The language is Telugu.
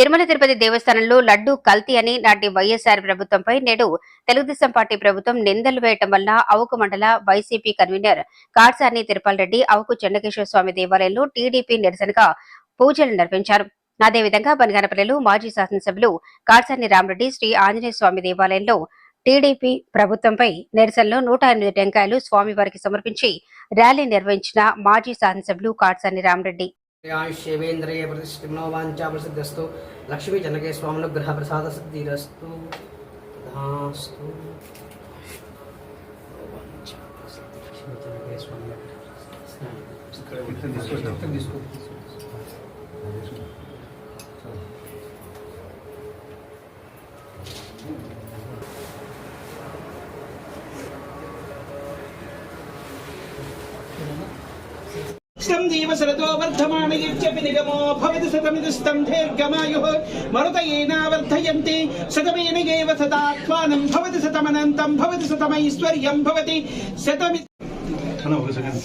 తిరుమల తిరుపతి దేవస్థానంలో లడ్డు కల్తీ అని నాటి వైఎస్ఆర్ ప్రభుత్వంపై నేడు తెలుగుదేశం పార్టీ ప్రభుత్వం నిందలు వేయటం వల్ల అవుకు మండల వైసీపీ కన్వీనర్ కాట్సాని తిరుపల్ రెడ్డి అవుకు చెన్నకేశ్వర స్వామి దేవాలయంలో టీడీపీ నిరసనగా పూజలు నిర్వహించారు అదేవిధంగా బనగానపల్లెలో మాజీ శాసనసభ్యులు కాట్సాని రామరెడ్డి శ్రీ ఆంజనేయ స్వామి దేవాలయంలో టీడీపీ ప్రభుత్వంపై నిరసనలో నూట ఎనిమిది టెంకాయలు స్వామివారికి సమర్పించి ర్యాలీ నిర్వహించిన మాజీ శాసనసభ్యులు కాట్సాని రామరెడ్డి. శివేంద్రయ ప్రతిష్ఠినో వాంఛా ప్రసిద్ధిస్తు లక్ష్మీ జనకే స్వాములు గ్రహ ప్రసాద సిద్ధిరస్తు తథాస్తు లక్ష్మీ జనకే స్వాములు స్తం నిగమో భవతి శతమితి స్తం దీర్ఘమాయు శతమేన ఏవ సదాత్మానం భవతి శతమనంతం భవతి శతమైశ్వర్యం భవతి. శతమి ఒక సెకండ్.